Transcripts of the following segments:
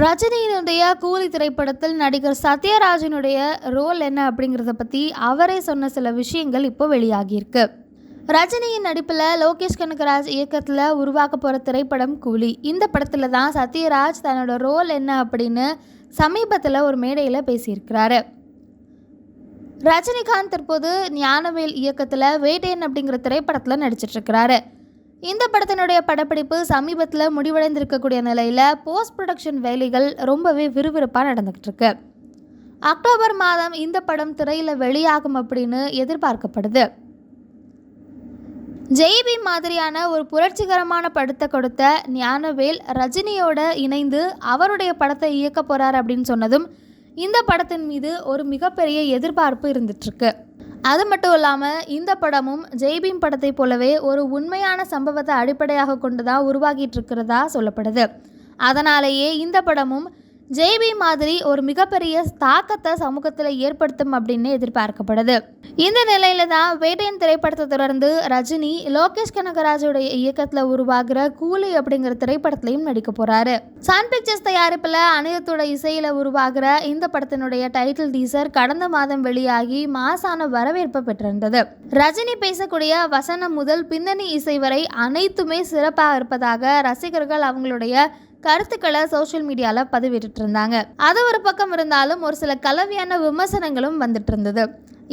ரஜினியினுடைய கூலி திரைப்படத்தில் நடிகர் சத்யராஜனுடைய ரோல் என்ன அப்படிங்கிறத பற்றி அவரே சொன்ன சில விஷயங்கள் இப்போ வெளியாகியிருக்கு. ரஜினியின் நடிப்பில் லோகேஷ் கனகராஜ் இயக்கத்தில் உருவாக்க போகிற திரைப்படம் கூலி. இந்த படத்தில் தான் சத்யராஜ் தன்னோட ரோல் என்ன அப்படின்னு சமீபத்தில் ஒரு மேடையில் பேசியிருக்கிறாரு. ரஜினிகாந்த் தற்போது ஞானவேல் இயக்கத்தில் வேட்டையன் அப்படிங்கிற திரைப்படத்தில் நடிச்சிட்ருக்கிறாரு இந்த படத்தினுடைய படப்பிடிப்பு சமீபத்தில் முடிவடைந்திருக்கக்கூடிய நிலையில் போஸ்ட் ப்ரொடக்ஷன் வேலைகள் ரொம்பவே விறுவிறுப்பாக நடந்துக்கிட்டு இருக்கு. அக்டோபர் மாதம் இந்த படம் திரையில் வெளியாகும் அப்படின்னு எதிர்பார்க்கப்படுது. ஜெய்பி மாதிரியான ஒரு புரட்சிகரமான படத்தை கொடுத்த ஞானவேல் ரஜினியோட இணைந்து அவருடைய படத்தை இயக்க போகிறார் அப்படின்னு சொன்னதும் இந்த படத்தின் மீது ஒரு மிகப்பெரிய எதிர்பார்ப்பு இருந்துட்டுருக்கு அது மட்டும் இல்லாமல் இந்த படமும் ஜெய்பீம் படத்தை போலவே ஒரு உண்மையான சம்பவத்தை அடிப்படையாக கொண்டு தான் உருவாகிட்டு இருக்கிறதா சொல்லப்படுது. அதனாலேயே இந்த படமும் ஜேபி மாதிரி ஒரு மிகப்பெரிய தாக்கத்தை சமூகத்தில் ஏற்படுத்தும் அப்படின்னு எதிர்பார்க்கப்படுது. இந்த நிலையில தான் வேட்டையன் திரைப்படத்தை தொடர்ந்து ரஜினி லோகேஷ் கனகராஜோடைய இயக்கத்தில் உருவாகிற கூலி அப்படிங்கிற திரைப்படத்திலையும் நடிக்க போறாரு. சன் பிக்சர்ஸ் தயாரிப்பில் அனிதத்தோட இசையில் உருவாகிற இந்த படத்தினுடைய டைட்டில் டீசர் கடந்த மாதம் வெளியாகி மாசான வரவேற்பை பெற்றிருந்தது. ரஜினி பேசக்கூடிய வசனம் முதல் பின்னணி இசை வரை அனைத்துமே சிறப்பாக இருப்பதாக ரசிகர்கள் அவங்களுடைய கருத்துக்களை சோஷியல் மீடியாவில் பதிவிட்டு இருந்தாங்க அது ஒரு பக்கம் இருந்தாலும் ஒரு சில கலவையான விமர்சனங்களும் வந்துட்டு இருந்தது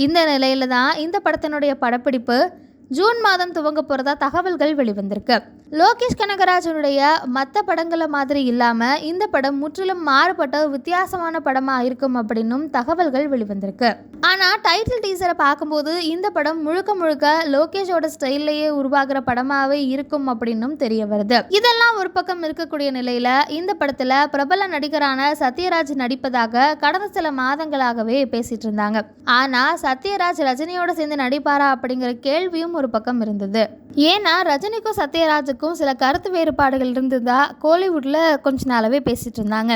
இந்த நிலையில தான் இந்த படத்தினுடைய படப்பிடிப்பு ஜூன் மாதம் துவங்க போகிறதா தகவல்கள் வெளிவந்திருக்கு. லோகேஷ் கனகராஜனுடைய மற்ற படங்களை மாதிரி இல்லாமல் இந்த படம் முற்றிலும் மாறுபட்ட வித்தியாசமான படமாக இருக்கும் அப்படின்னும் தகவல்கள் வெளிவந்திருக்கு. ஆனால் டைட்டில் டீசரை பார்க்கும்போது இந்த படம் முழுக்க முழுக்க லோகேஷோட ஸ்டைல்லையே உருவாகிற படமாகவே இருக்கும் அப்படின்னும் தெரிய வருது. இதெல்லாம் ஒரு பக்கம் இருக்கக்கூடிய நிலையில் இந்த படத்தில் பிரபல நடிகரான சத்யராஜ் நடிப்பதாக கடந்த சில மாதங்களாகவே பேசிட்டு இருந்தாங்க. ஆனால் சத்யராஜ் ரஜினியோட சேர்ந்து நடிப்பாரா அப்படிங்கிற கேள்வியும் ஒரு பக்கம் இருந்தது. ஏன்னா ரஜினிக்கும் சத்யராஜுக்கும் சில கருத்து வேறுபாடுகள் இருந்ததா கோலிவுட்டில் கொஞ்ச நாளாவே பேசிட்டு இருந்தாங்க.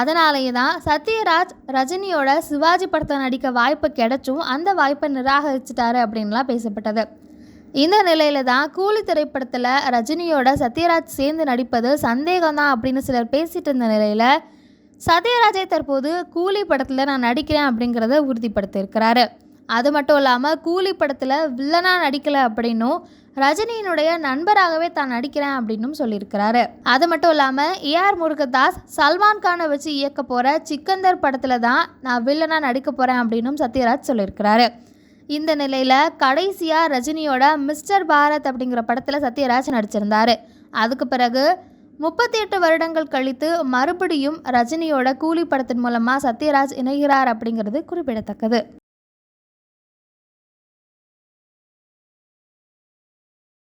அதனாலேயே தான் சத்யராஜ் ரஜினியோட சிவாஜி படத்தை நடிக்க வாய்ப்பு கிடைச்சும் அந்த வாய்ப்பை நிராகரிச்சிட்டாரு அப்படின்லாம் பேசப்பட்டது. இந்த நிலையில தான் கூலி திரைப்படத்தில் ரஜினியோட சத்யராஜ் சேர்ந்து நடிப்பது சந்தேகம்தான் அப்படின்னு சிலர் பேசிட்டு இருந்த நிலையில் சத்யராஜை தற்போது கூலி படத்தில் நான் நடிக்கிறேன் அப்படிங்கிறத உறுதிப்படுத்தியிருக்கிறாரு. அது மட்டும் இல்லாமல் கூலி படத்தில் வில்லனாக நடிக்கலை அப்படின்னும் ரஜினியினுடைய நண்பராகவே தான் நடிக்கிறேன் அப்படின்னும் சொல்லியிருக்கிறாரு. அது மட்டும் இல்லாமல் ஏஆர் முருகதாஸ் சல்மான் கானை வச்சு இயக்க போகிற சிக்கந்தர் படத்தில் தான் நான் வில்லனாக நடிக்க போகிறேன் அப்படின்னும் சத்யராஜ் சொல்லியிருக்கிறாரு. இந்த நிலையில் கடைசியாக ரஜினியோட மிஸ்டர் பாரத் அப்படிங்கிற படத்தில் சத்யராஜ் நடிச்சிருந்தாரு. அதுக்கு பிறகு முப்பத்தி எட்டு வருடங்கள் கழித்து மறுபடியும் ரஜினியோட கூலி படத்தின் மூலமாக சத்யராஜ் இணைகிறார் அப்படிங்கிறது குறிப்பிடத்தக்கது.